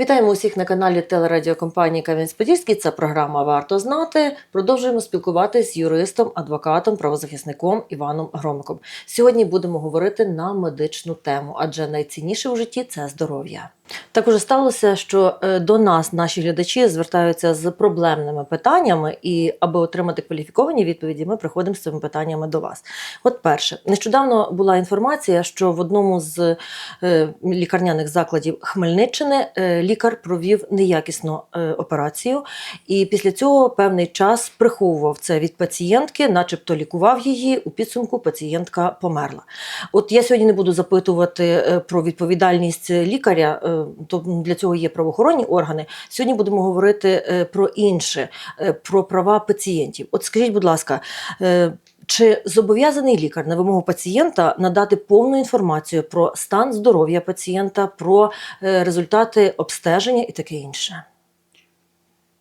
Вітаємо усіх на каналі телерадіокомпанії Кам'янець-Подільський. Це програма Варто знати. Продовжуємо спілкуватися з юристом, адвокатом, правозахисником Іваном Громиком. Сьогодні будемо говорити на медичну тему, адже найцінніше у житті це здоров'я. Так уже сталося, що е, до нас наші глядачі звертаються з проблемними питаннями, і аби отримати кваліфіковані відповіді, ми приходимо з цими питаннями до вас. От перше, нещодавно була інформація, що в одному з е, лікарняних закладів Хмельниччини е, лікар провів неякісну операцію, і після цього певний час приховував це від пацієнтки, начебто лікував її. У підсумку пацієнтка померла. От я сьогодні не буду запитувати про відповідальність лікаря, для цього є правоохоронні органи. Сьогодні будемо говорити е, про інше, е, про права пацієнтів. От скажіть, будь ласка. е, Чи зобов'язаний лікар на вимогу пацієнта надати повну інформацію про стан здоров'я пацієнта, про результати обстеження і таке інше?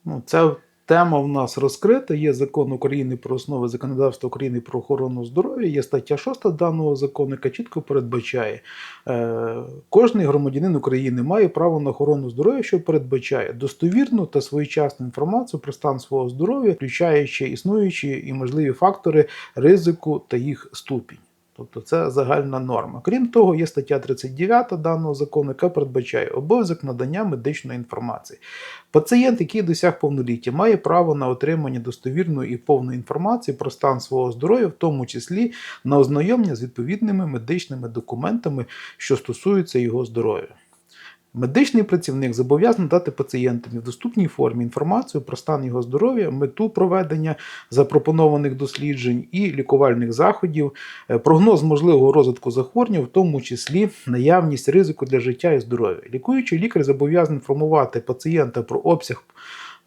Ну, ця тема в нас розкрита. Є закон України про основи законодавства України про охорону здоров'я. Є стаття 6 даного закону, яка чітко передбачає, е, кожний громадянин України має право на охорону здоров'я, що передбачає достовірну та своєчасну інформацію про стан свого здоров'я, включаючи існуючі і можливі фактори ризику та їх ступінь. Тобто це загальна норма. Крім того, є стаття 39 даного закону, яка передбачає обов'язок надання медичної інформації. Пацієнт, який досяг повноліття, має право на отримання достовірної і повної інформації про стан свого здоров'я, в тому числі на ознайомлення з відповідними медичними документами, що стосуються його здоров'я. Медичний працівник зобов'язаний дати пацієнтам в доступній формі інформацію про стан його здоров'я, мету проведення запропонованих досліджень і лікувальних заходів, е, прогноз можливого розвитку захворювання, в тому числі наявність ризику для життя і здоров'я. Лікуючий лікар зобов'язаний інформувати пацієнта про обсяг.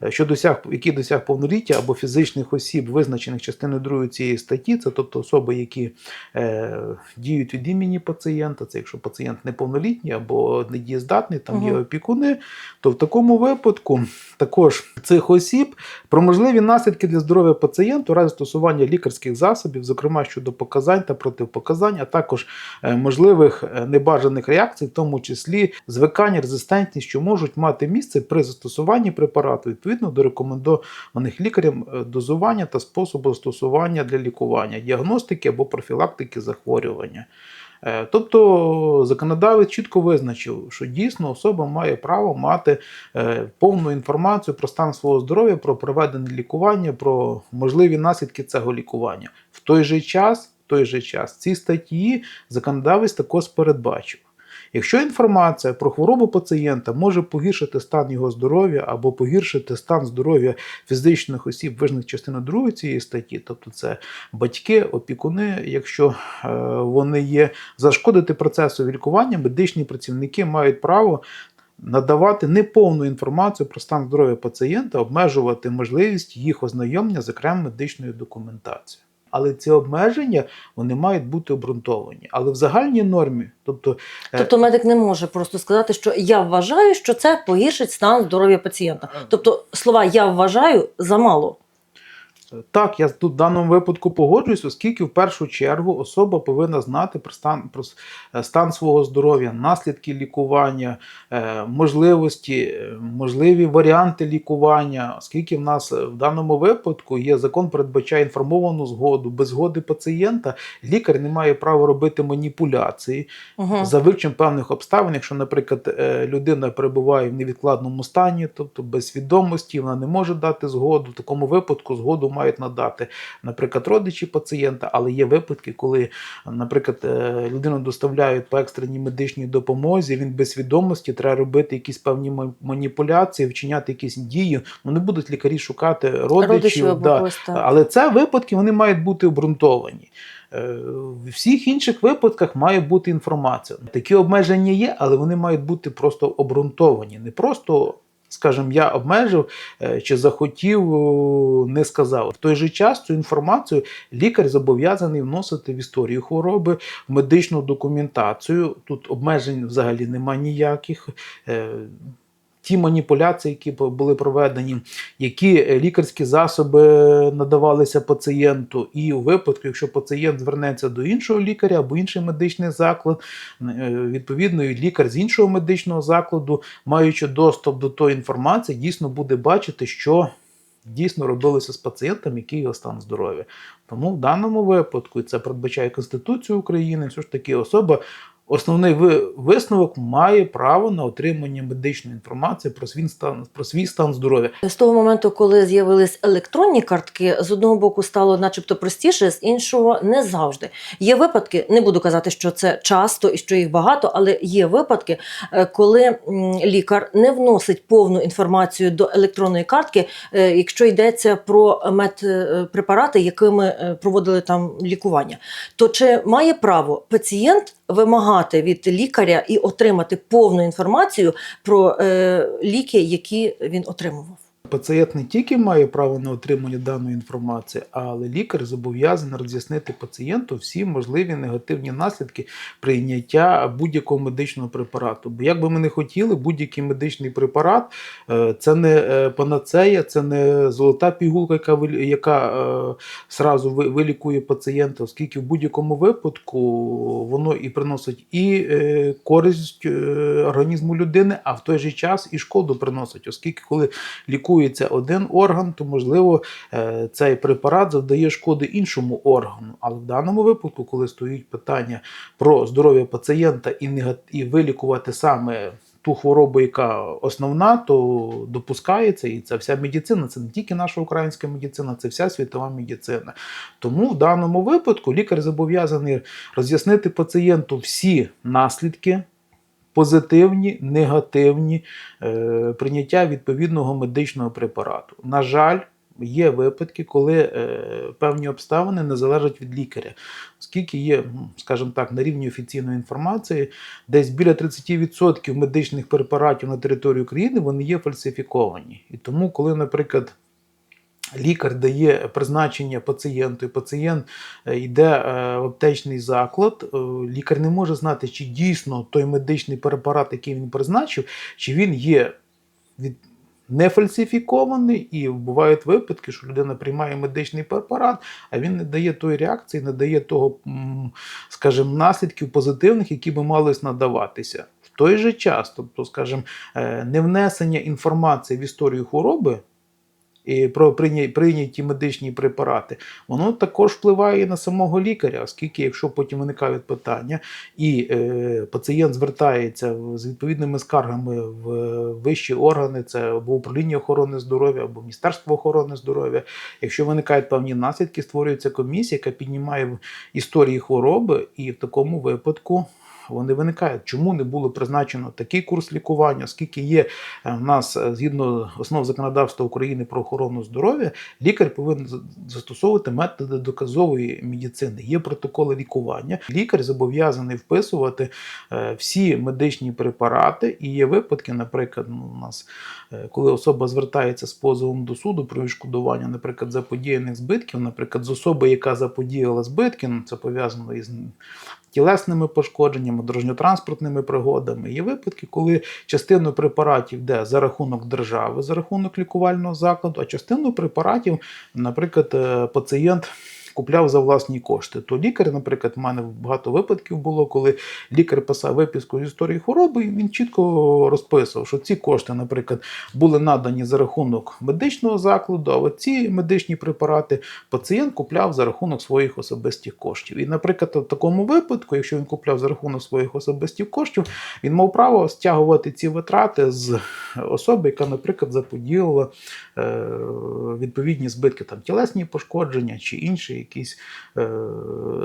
Е, Що досяг, який досяг повноліття або фізичних осіб, визначених частиною 2 цієї статті, це тобто особи, які е, діють від імені пацієнта, це якщо пацієнт неповнолітній або недієздатний, там є опікуни, то в такому випадку також цих осіб про можливі наслідки для здоров'я пацієнта у разі стосування лікарських засобів, зокрема щодо показань та протипоказань, а також е, можливих е, небажаних реакцій, в тому числі звикання, резистентність, що можуть мати місце при застосуванні препарату відповідно до рекомендованих лікарем е, дозування та способу застосування для лікування, діагностики або профілактики захворювання. Е, Тобто законодавець чітко визначив, що дійсно особа має право мати е, повну інформацію про стан свого здоров'я, про проведене лікування, про можливі наслідки цього лікування. В той же час, в той же час ці статті законодавець також передбачив. Якщо інформація про хворобу пацієнта може погіршити стан його здоров'я або погіршити стан здоров'я фізичних осіб, визнаних частиною 2 цієї статті, тобто це батьки, опікуни, якщо е, вони є, зашкодити процесу лікування, медичні працівники мають право надавати неповну інформацію про стан здоров'я пацієнта, обмежувати можливість їх ознайомлення з окремою медичною документацією. Але ці обмеження вони мають бути обґрунтовані. Але в загальній нормі, тобто е, Тобто медик не може просто сказати, що я вважаю, що це погіршить стан здоров'я пацієнта. Тобто слова я вважаю замало. Так, я тут в даному випадку погоджуюсь, оскільки в першу чергу особа повинна знати про стан, про е, стан свого здоров'я, наслідки лікування, е, можливості, е, можливі варіанти лікування, оскільки в нас в даному випадку є закон, передбачає інформовану згоду. Без згоди пацієнта лікар не має права робити маніпуляції Угу. за вивченням певних обставин, якщо, наприклад, людина перебуває в невідкладному стані, тобто без свідомості, вона не може дати згоду. В такому випадку згоду мають надати, наприклад, родичі пацієнта, але є випадки, коли, наприклад, е, людину доставляють по екстреній медичній допомозі, він без свідомості, треба робити якісь певні маніпуляції, вчиняти якісь дії. Ну не будуть лікарі шукати родичів. Або да. Але це випадки вони мають бути обґрунтовані. Е, В всіх інших випадках має бути інформація. Такі обмеження є, але вони мають бути просто обґрунтовані. Не просто, скажімо, я обмежив е, чи захотів, не сказав. В той же час цю інформацію лікар зобов'язаний вносити в історію хвороби, в медичну документацію. Тут обмежень взагалі немає ніяких. Е, ті маніпуляції, які були проведені, які е, лікарські засоби надавалися пацієнту, і у випадку, якщо пацієнт звернеться до іншого лікаря або інший медичний заклад, е, відповідно, і лікар з іншого медичного закладу, маючи доступ до тої інформації, дійсно буде бачити, що дійсно робилося з пацієнтом, який його стан здоров'я. Тому в даному випадку, і це передбачає Конституцію України, все ж таки особа. Основний висновок має право на отримання медичної інформації про свій стан про свій стан здоров'я. З того моменту, коли з'явились електронні картки, з одного боку стало начебто простіше, з іншого не завжди. Є випадки, не буду казати, що це часто і що їх багато, але є випадки, е, коли лікар не вносить повну інформацію до електронної картки, е, якщо йдеться про медпрепарати, якими е, проводили там лікування. То чи має право пацієнт вимагати від лікаря і отримати повну інформацію про е, ліки, які він отримував? Пацієнт не тільки має право на отримання даної інформації, але лікар зобов'язаний роз'яснити пацієнту всі можливі негативні наслідки прийняття будь-якого медичного препарату. Бо як би ми не хотіли, будь-який медичний препарат е, це не е, панацея, це не золота пігулка, яка яка е, зразу вилікує пацієнта, оскільки в будь-якому випадку воно і приносить і користь організму людини, а в той же час і шкоду приносить, оскільки коли лікується один орган, то можливо е, цей препарат завдає шкоди іншому органу. Але в даному випадку, коли стоїть питання про здоров'я пацієнта і, і вилікувати саме ту хворобу, яка основна, то допускається, і це вся медицина. Це не тільки наша українська медицина, це вся світова медицина. Тому в даному випадку лікар зобов'язаний роз'яснити пацієнту всі наслідки. Позитивні, негативні е, прийняття відповідного медичного препарату. На жаль, є випадки, коли е, певні обставини не залежать від лікаря, оскільки є, скажімо так, на рівні офіційної інформації, десь біля 30% медичних препаратів на території України вони є фальсифіковані. І тому, коли, наприклад, Лікар дає призначення пацієнту, і пацієнт е, йде е, в аптечний заклад. е, Лікар не може знати, чи дійсно той медичний препарат, який він призначив, чи він є від не фальсифікований, і бувають випадки, що людина приймає медичний препарат, а він не дає тої реакції, не дає того, скажімо, наслідків позитивних, які би мались надаватися. В той же час, тобто, скажімо, невнесення інформації в історію хвороби про прийня- прийняті медичні препарати, воно також впливає на самого лікаря, оскільки, якщо потім виникають питання, і е, пацієнт звертається з відповідними скаргами в вищі органи, це або управління охорони здоров'я, або Міністерство охорони здоров'я. Якщо виникають певні наслідки, створюється комісія, яка піднімає історії хвороби, і в такому випадку. Вони виникають, чому не було призначено такий курс лікування, оскільки є е, в нас е, згідно основ законодавства України про охорону здоров'я, лікар повинен застосовувати методи доказової медицини. Є протоколи лікування. Лікар зобов'язаний вписувати е, всі медичні препарати. І є випадки, наприклад, ну, у нас, коли особа звертається з позовом до суду про відшкодування, наприклад, заподіяних збитків, наприклад, з особи, яка заподіяла збитки, ну, це пов'язано із тілесними пошкодженнями, дорожньо-транспортними пригодами. Є випадки, коли частину препаратів йде за рахунок держави, за рахунок лікувального закладу, а частину препаратів, наприклад, е, пацієнт. Купляв за власні кошти. То лікар, наприклад, в мене багато випадків було, коли лікар писав виписку з історії хвороби, і він чітко розписував, що ці кошти, наприклад, були надані за рахунок медичного закладу, а от ці медичні препарати пацієнт купляв за рахунок своїх особистих коштів. І, наприклад, в такому випадку, якщо він купляв за рахунок своїх особистих коштів, він мав право стягувати ці витрати з особи, яка, наприклад, заподіяла е, відповідні збитки, там тілесні пошкодження чи інші якісь е,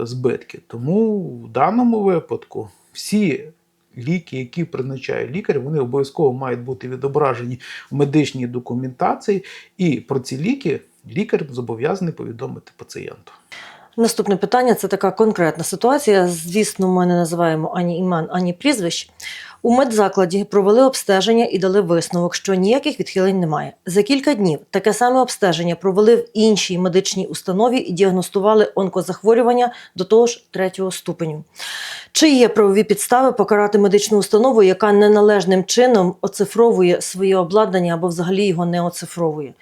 збитки. Тому в даному випадку всі. Ліки, які призначає лікар, вони обов'язково мають бути відображені в медичній документації, і про ці ліки лікар зобов'язаний повідомити пацієнту. Наступне питання це така конкретна ситуація. Звісно, ми не називаємо ані імен, ані прізвищ. У медзакладі провели обстеження і дали висновок, що ніяких відхилень немає. За кілька днів таке саме обстеження провели в іншій медичній установі і діагностували онкозахворювання до того ж третього ступеню. Чи є правові підстави покарати медичну установу, яка неналежним чином оцифровує своє обладнання або взагалі його не оцифровує?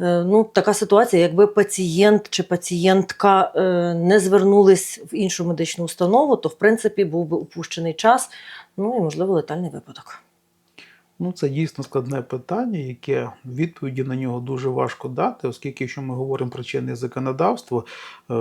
Е, Ну, така ситуація, якби пацієнт чи пацієнтка е, не звернулись в іншу медичну установу, то в принципі був би упущений час, ну можливо летальний випадок. Ну, це дійсно складне питання, яке відповіді на нього дуже важко дати, оскільки, якщо ми говоримо про чинне законодавство, е,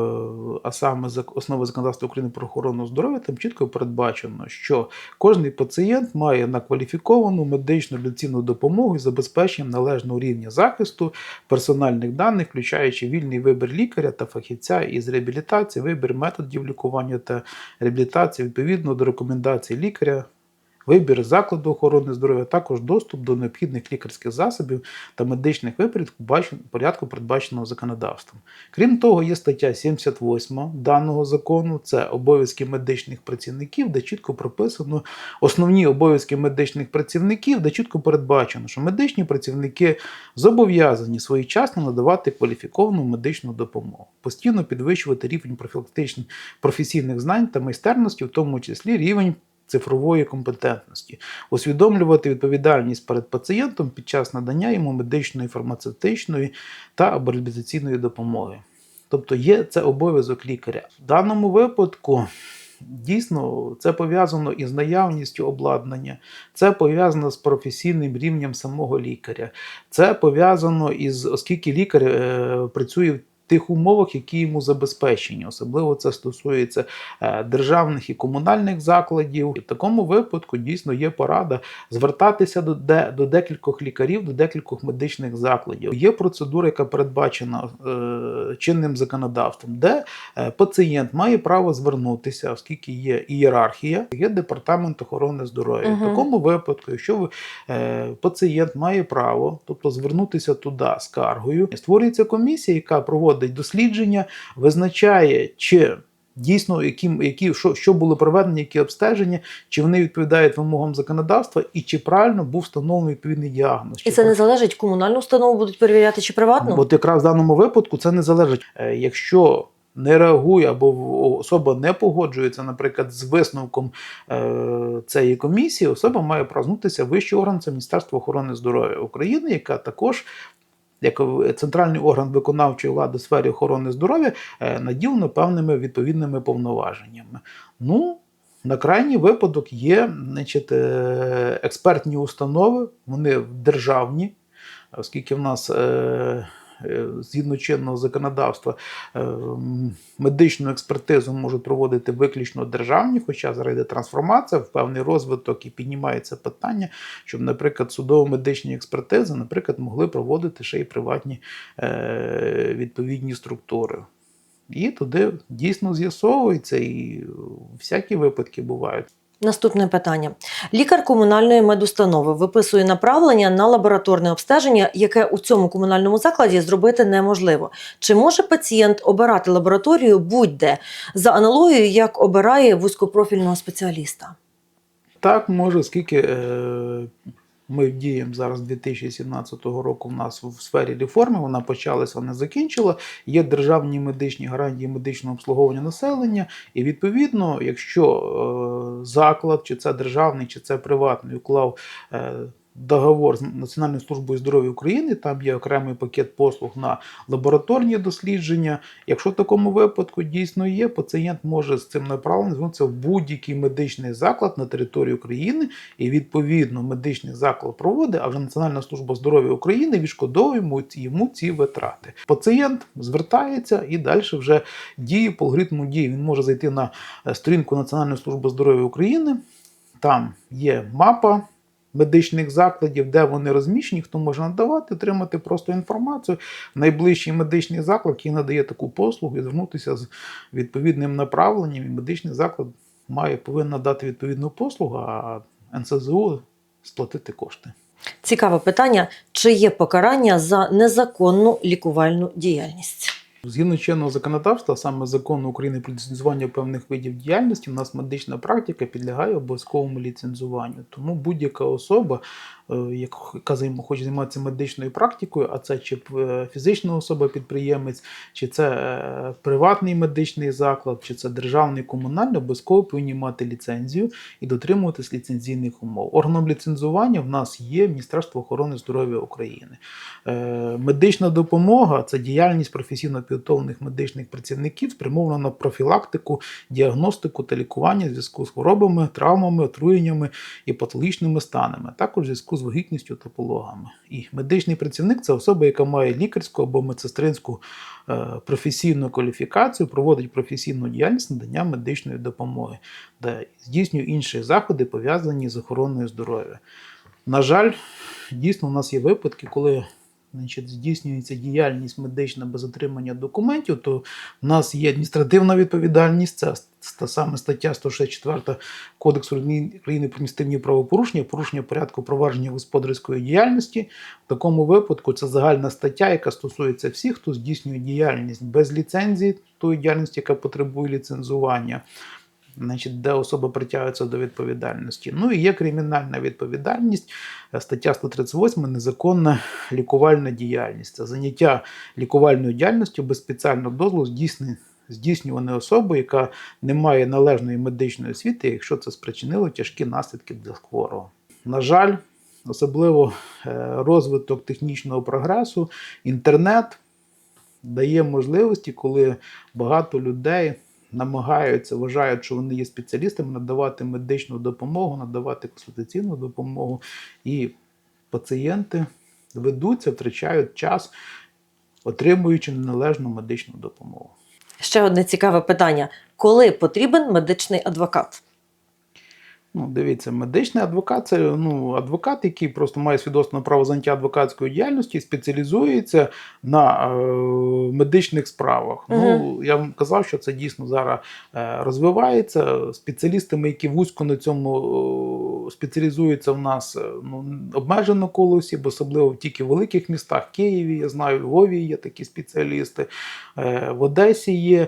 а саме основи законодавства України про охорону здоров'я, там чітко передбачено, що кожний пацієнт має на кваліфіковану медичну доцільну допомогу і забезпечення належного рівня захисту персональних даних, включаючи вільний вибір лікаря та фахівця із реабілітації, вибір методів лікування та реабілітації відповідно до рекомендацій лікаря. Вибір закладу охорони здоров'я, також доступ до необхідних лікарських засобів та медичних випередків порядку, передбаченого законодавством. Крім того, є стаття 78 даного закону, це обов'язки медичних працівників, де чітко прописано основні обов'язки медичних працівників, де чітко передбачено, що медичні працівники зобов'язані своєчасно надавати кваліфіковану медичну допомогу, постійно підвищувати рівень профілактичних професійних знань та майстерності, в тому числі рівень цифрової компетентності, усвідомлювати відповідальність перед пацієнтом під час надання йому медичної, фармацевтичної та реабілітаційної допомоги. Тобто є це обов'язок лікаря. В даному випадку дійсно це пов'язано із наявністю обладнання, це пов'язано з професійним рівнем самого лікаря, це пов'язано із, оскільки лікар е, працює тих умовах, які йому забезпечені. Особливо це стосується е, державних і комунальних закладів. І в такому випадку дійсно є порада звертатися до, де, до декількох лікарів, до декількох медичних закладів. Є процедура, яка передбачена е, чинним законодавством, де е, пацієнт має право звернутися, оскільки є ієрархія, є департамент охорони здоров'я. Мгм. В такому випадку, якщо ви, е, пацієнт має право, тобто звернутися туди скаргою, створюється комісія, яка проводить дослідження, визначає, чи дійсно які, які, що, що були проведені, які обстеження, чи вони відповідають вимогам законодавства, і чи правильно був встановлений відповідний діагноз. І це не залежить, комунальну установу будуть перевіряти чи приватну? От якраз в даному випадку це не залежить. Е, Якщо не реагує або особа не погоджується, наприклад, з висновком е, цієї комісії, особа має прознутися вищий орган це Міністерство охорони здоров'я України, яка також. Як центральний орган виконавчої влади в сфері охорони здоров'я е, наділено певними відповідними повноваженнями. Ну, на крайній випадок є значить, е, експертні установи, вони державні, оскільки в нас е, згідно чинного законодавства е, медичну експертизу можуть проводити виключно державні, хоча зараз йде трансформація в певний розвиток і піднімається питання, щоб, наприклад, судово-медичні експертизи, наприклад, могли проводити ще й приватні е, відповідні структури. І туди дійсно з'ясовується, і всякі випадки бувають. Наступне питання. Лікар комунальної медустанови виписує направлення на лабораторне обстеження, яке у цьому комунальному закладі зробити неможливо. Чи може пацієнт обирати лабораторію будь-де за аналогією, як обирає вузькопрофільного спеціаліста? Так, може, оскільки е, ми діємо зараз 2017 року. В нас в сфері реформи вона почалася, не закінчила. Є державні медичні гарантії медичного обслуговування населення, і відповідно, якщо е, заклад, чи це державний, чи це приватний, уклав. Договор з Національною службою здоров'я України, там є окремий пакет послуг на лабораторні дослідження. Якщо в такому випадку дійсно є, пацієнт може з цим направленням звернутися в будь-який медичний заклад на території України, і відповідно медичний заклад проводить, а вже Національна служба здоров'я України відшкодовує йому ці- витрати. Пацієнт звертається і далі вже діє по алгоритму дії. Він може зайти на е, сторінку Національної служби здоров'я України. Там є мапа медичних закладів, де вони розміщені, хто може надавати, отримати просто інформацію. Найближчий медичний заклад, який надає таку послугу, і звернутися з відповідним направленням, і медичний заклад має повинен надати відповідну послугу, а НСЗУ сплатити кошти. Цікаве питання: чи є покарання за незаконну лікувальну діяльність? Згідно чинного законодавства, саме закону України про ліцензування певних видів діяльності, у нас медична практика підлягає обов'язковому ліцензуванню. Тому будь-яка особа, яка займ- хоче займатися медичною практикою, а це чи е, фізична особа-підприємець, чи це е, приватний медичний заклад, чи це державний комунальний, обов'язково повинні мати ліцензію і дотримуватись ліцензійних умов. Органом ліцензування в нас є Міністерство охорони здоров'я України. Е, Медична допомога це діяльність професійно підготовлених медичних працівників, спрямована на профілактику, діагностику та лікування в зв'язку з хворобами, травмами, отруєннями і патологічними станами, також в зв'язку з вагітністю та пологами. І медичний працівник це особа, яка має лікарську або медсестринську е, професійну кваліфікацію, проводить професійну діяльність надання медичної допомоги, де здійснює інші заходи, пов'язані з охороною здоров'я. На жаль, дійсно, у нас є випадки, коли значить, здійснюється діяльність медична без отримання документів, то в нас є адміністративна відповідальність, це та саме стаття 164 Кодексу України про адміністративні правопорушення, порушення порядку провадження господарської діяльності. В такому випадку це загальна стаття, яка стосується всіх, хто здійснює діяльність без ліцензії, тої діяльності, яка потребує ліцензування значить, де особа притягується до відповідальності. Ну і є кримінальна відповідальність, е, стаття 138 незаконна лікувальна діяльність. Це заняття лікувальною діяльністю без спеціального дозволу здійснення. Здійснюване особою, яка не має належної медичної освіти, якщо це спричинило тяжкі наслідки для хворого. На жаль, особливо е, розвиток технічного прогресу, інтернет дає можливості, коли багато людей намагаються, вважають, що вони є спеціалістами, надавати медичну допомогу, надавати консультаційну допомогу, і пацієнти ведуться, втрачають час, отримуючи неналежну медичну допомогу. Ще одне цікаве питання: коли потрібен медичний адвокат? Ну, дивіться, медичний адвокат це ну, адвокат, який просто має свідоцтво на право заняття адвокатською діяльністю і спеціалізується на е, медичних справах. Ну, я вам казав, що це дійсно зараз е, розвивається. Спеціалістами, які вузько на цьому е, спеціалізуються в нас, е, ну, обмежено коло осіб, особливо тільки в великих містах, Києві, я знаю, Львові є такі спеціалісти, е, в Одесі є.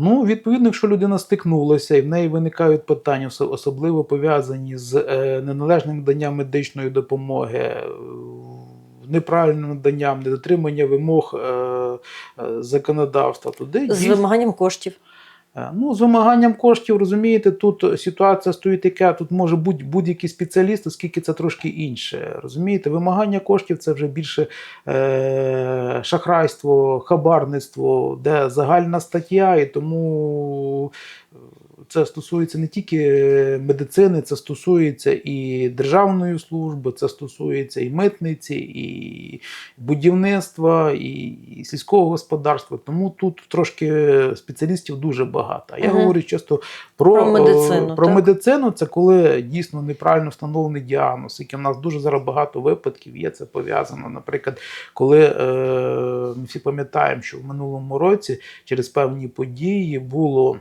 Ну, відповідно, якщо людина стикнулася і в неї виникають питання, особливо пов'язані з е, неналежним наданням медичної допомоги, е, неправильним наданням, недотримання вимог е, законодавства, туди З вимаганням коштів. Е, Ну, з вимаганням коштів, розумієте, тут ситуація стоїть така, тут може бути будь-який спеціаліст, оскільки це трошки інше. Розумієте, вимагання коштів це вже більше е, шахрайство, хабарництво, де загальна стаття, і тому це стосується не тільки медицини, це стосується і державної служби, це стосується і митниці, і будівництва, і, сільського господарства. Тому тут трошки спеціалістів дуже багато. Я Мгм. говорю часто про, Про медицину, е, Про так? медицину це коли дійсно неправильно встановлений діагноз, який в нас дуже зараз багато випадків є. Це пов'язано, наприклад, коли е, ми всі пам'ятаємо, що в минулому році через певні події було.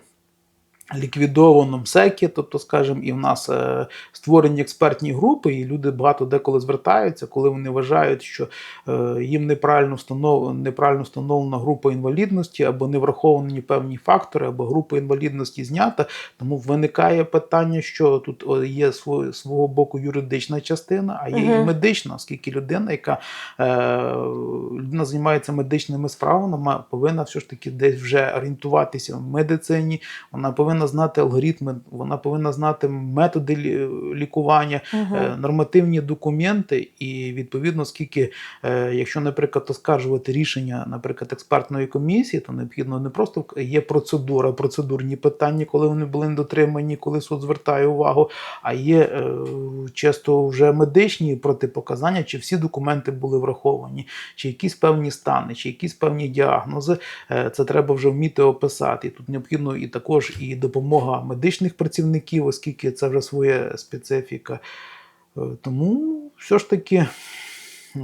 Ліквідовано МСЕКи, тобто, скажімо, і в нас е, створені експертні групи, і люди багато деколи звертаються, коли вони вважають, що е, їм неправильно встановлена, неправильно встановлена група інвалідності, або не враховані певні фактори, або група інвалідності знята. Тому виникає питання, що тут є свого, свого боку юридична частина, а є і медична, оскільки людина, яка е, людина займається медичними справами, повинна все ж таки десь вже орієнтуватися в медицині, вона повинна знати алгоритми, вона повинна знати методи лікування, е, нормативні документи, і відповідно, скільки, е, якщо, наприклад, оскаржувати рішення, наприклад, експертної комісії, то необхідно не просто є процедура, процедурні питання, коли вони були недотримані, коли суд звертає увагу, а є е, часто вже медичні протипоказання, чи всі документи були враховані, чи якісь певні стани, чи якісь певні діагнози. Це треба вже вміти описати. Тут необхідно і також і допомога медичних працівників, оскільки це вже своя специфіка. Е, Тому все ж таки, е,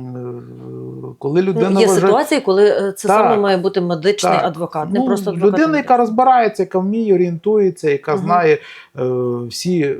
коли людина Ну, є вважає- ситуації, коли е, це Так. саме має бути медичний Так. адвокат, не Ну, просто адвокат. людина, яка розбирається, яка вміє, орієнтується, яка угу. знає е, всі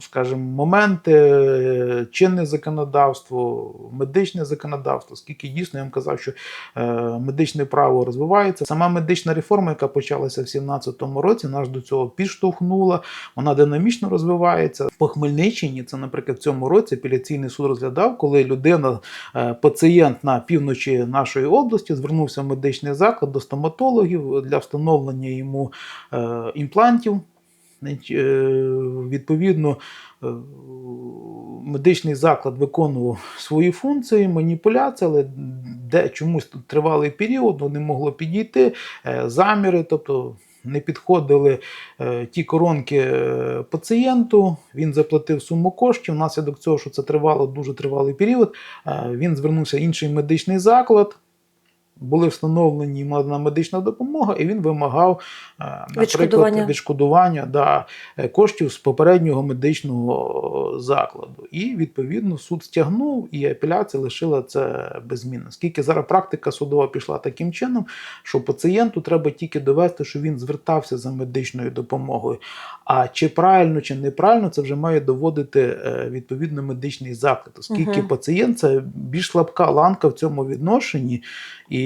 скажімо, моменти, чинне законодавство, медичне законодавство, оскільки дійсно я вам казав, що е, медичне право розвивається. Сама медична реформа, яка почалася в 2017 році, нас до цього підштовхнула, вона динамічно розвивається. По Хмельниччині, це, наприклад, в цьому році апеляційний суд розглядав, коли людина, е, пацієнт на півночі нашої області, звернувся в медичний заклад до стоматологів для встановлення йому е, імплантів. Е, Відповідно, е, медичний заклад виконував свої функції, маніпуляції, але де чомусь тут тривалий період, не могло підійти е, заміри, тобто не підходили ті коронки пацієнту. Він заплатив суму коштів. Внаслідок цього, що це тривало дуже тривалий період, він звернувся в інший медичний заклад. Були встановлені надана медична допомога, і він вимагав е, наприклад, Відшкодування. відшкодування да, е, коштів з попереднього медичного закладу. І відповідно суд стягнув, і апеляція лишила це беззмінно. Скільки зараз практика судова пішла таким чином, що пацієнту треба тільки довести, що він звертався за медичною допомогою. А чи правильно, чи неправильно, це вже має доводити е, відповідно медичний заклад, оскільки Мгм. пацієнт це більш слабка ланка в цьому відношенні. І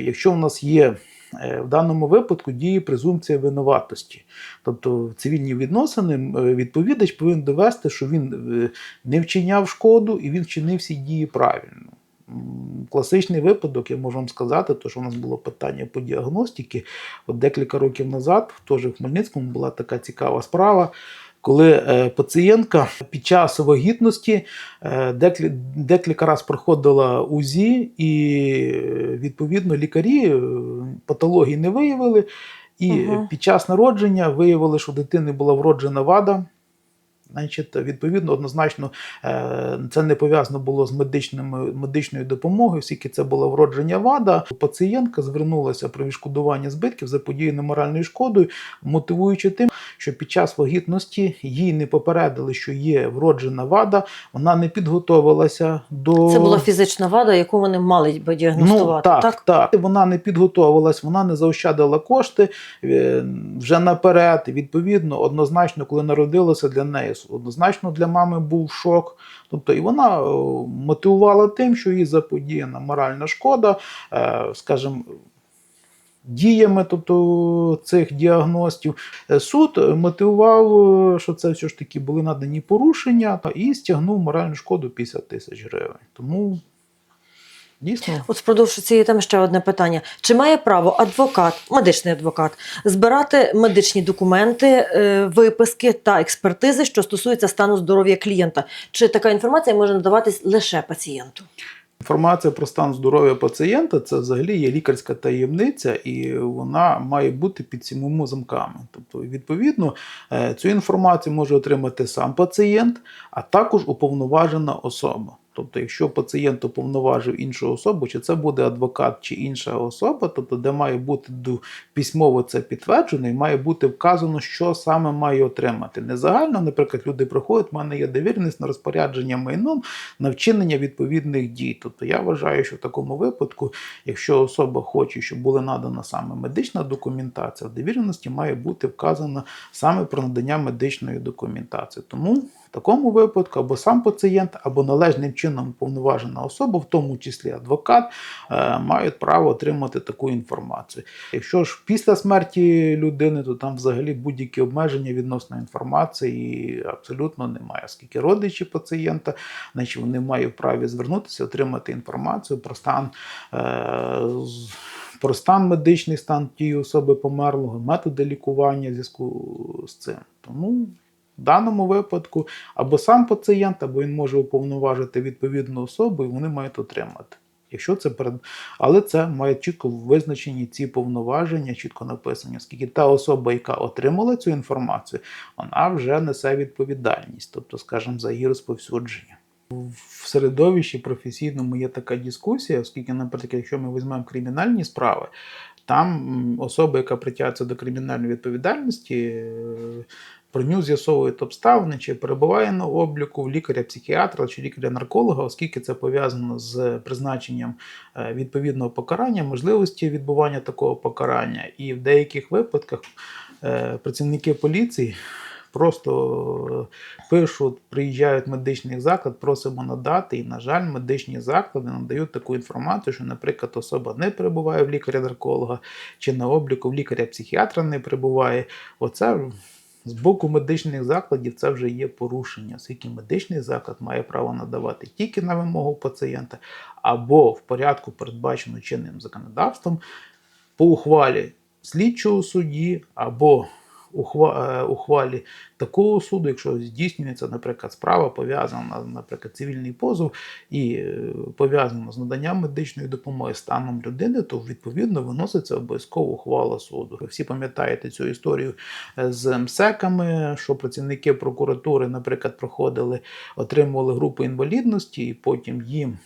якщо в нас є е, в даному випадку діє презумпція винуватості. Тобто в цивільні відносини е, відповідач повинен довести, що він е, не вчиняв шкоду і він вчинив всі дії правильно. Класичний випадок, я можу вам сказати, то що у нас було питання по діагностиці. От декілька років назад, теж в Хмельницькому була така цікава справа. Коли е, пацієнтка під час вагітності е, декілька разів проходила УЗІ, і відповідно лікарі е, патології не виявили. І Мгм. під час народження виявили, що у дитини була вроджена вада. Значить, відповідно, однозначно, це не пов'язано було з медичними, медичною допомогою, оскільки це була вродження вада. Пацієнтка звернулася про відшкодування збитків за подіяну моральною шкодою, мотивуючи тим, що під час вагітності їй не попередили, що є вроджена вада, вона не підготовилася до Це була фізична вада, яку вони мали би діагностувати. Ну, так, так, Вона не підготовилась, вона не заощадила кошти е, вже наперед. Відповідно, однозначно, коли народилася для неї, однозначно для мами був шок. Тобто, і вона е, мотивувала тим, що їй заподіяна моральна шкода, е, скажімо, діями тобто, цих діагностів. Е, Суд мотивував, е, що це все ж таки були надані порушення, і стягнув моральну шкоду 50 тисяч гривень. Тому дійсно. От впродовж цієї теми ще одне питання: чи має право адвокат, медичний адвокат, збирати медичні документи, е, виписки та експертизи, що стосуються стану здоров'я клієнта? Чи така інформація може надаватись лише пацієнту? Інформація про стан здоров'я пацієнта це взагалі є лікарська таємниця, і вона має бути під сімома замками. Тобто, відповідно, е, цю інформацію може отримати сам пацієнт, а також уповноважена особа. Тобто, якщо пацієнт уповноважив іншу особу, чи це буде адвокат чи інша особа, тобто де має бути письмово це підтверджено, і має бути вказано, що саме має отримати. Не загально, наприклад, люди приходять, в мене є довіреність на розпорядження майном на вчинення відповідних дій. Тобто я вважаю, що в такому випадку, якщо особа хоче, щоб була надана саме медична документація, в довіреності має бути вказано саме про надання медичної документації. Тому в такому випадку або сам пацієнт, або належним чином повноважена особа, в тому числі адвокат, е, мають право отримати таку інформацію. Якщо ж після смерті людини, то там взагалі будь-які обмеження відносно інформації абсолютно немає, оскільки родичі пацієнта, значить вони мають право звернутися, отримати інформацію про стан. Е, про стан медичний стан тієї особи померлого, методи лікування в зв'язку з цим. Тому в даному випадку або сам пацієнт, або він може уповноважити відповідну особу, і вони мають отримати. Якщо це перед... Але це має чітко визначені ці повноваження, чітко написані, оскільки та особа, яка отримала цю інформацію, вона вже несе відповідальність, тобто, скажімо, за її розповсюдження. В середовищі професійному є така дискусія, оскільки, наприклад, якщо ми візьмемо кримінальні справи, там особа, яка притягується до кримінальної відповідальності, про нього з'ясовують обставини, чи перебуває на обліку в лікаря-психіатра чи лікаря-нарколога, оскільки це пов'язано з призначенням е, відповідного покарання, можливості відбування такого покарання. І в деяких випадках е, працівники поліції просто е, пишуть, приїжджають в медичний заклад, просимо надати. І, на жаль, медичні заклади надають таку інформацію, що, наприклад, особа не перебуває в лікаря-нарколога чи на обліку в лікаря-психіатра не перебуває. Оце з боку медичних закладів це вже є порушення, оскільки медичний заклад має право надавати тільки на вимогу пацієнта або в порядку, передбачено чинним законодавством, по ухвалі слідчого судді або ухвалі такого суду, якщо здійснюється, наприклад, справа пов'язана, наприклад, цивільний позов і е, пов'язана з наданням медичної допомоги станом людини, то відповідно виноситься обов'язково ухвала суду. Ви всі пам'ятаєте цю історію е, з МСЕКами, що працівники прокуратури, наприклад, проходили, отримували групу інвалідності, і потім їм.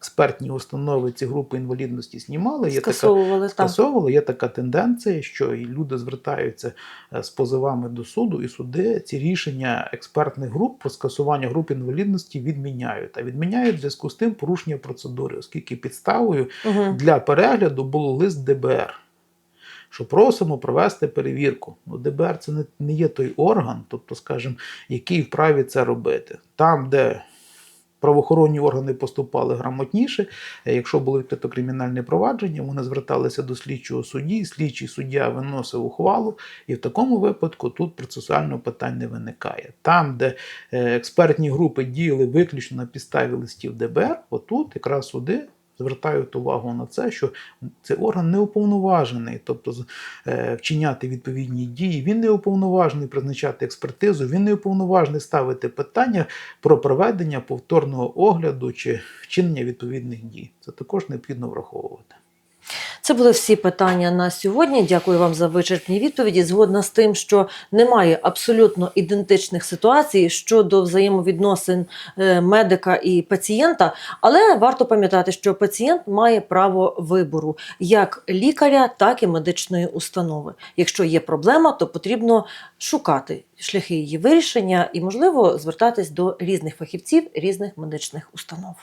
Експертні установи ці групи інвалідності знімали. Є така Скасовували так. скасовували. Є така тенденція, що і люди звертаються е, з позовами до суду, і суди ці рішення експертних груп про скасування груп інвалідності відміняють. А відміняють в зв'язку з тим порушення процедури, оскільки підставою Угу. для перегляду було лист ДБР. Що просимо провести перевірку. Ну, ДБР це не, не є той орган, тобто, скажімо, який вправі це робити. Там, де правоохоронні органи поступали грамотніше, е, якщо було відкрито кримінальне провадження, вони зверталися до слідчого судді, слідчий суддя виносив ухвалу, і в такому випадку тут процесуального питань не виникає. Там, де е, експертні групи діяли виключно на підставі листів ДБР, отут якраз суди. Звертають увагу на це, що цей орган не уповноважений, тобто е, вчиняти відповідні дії. Він не уповноважений призначати експертизу, він не уповноважений ставити питання про проведення повторного огляду чи вчинення відповідних дій. Це також необхідно враховувати. Це були всі питання на сьогодні. Дякую вам за вичерпні відповіді. Згодна з тим, що немає абсолютно ідентичних ситуацій щодо взаємовідносин е, медика і пацієнта, але варто пам'ятати, що пацієнт має право вибору як лікаря, так і медичної установи. Якщо є проблема, то потрібно шукати шляхи її вирішення і, можливо, звертатись до різних фахівців різних медичних установ.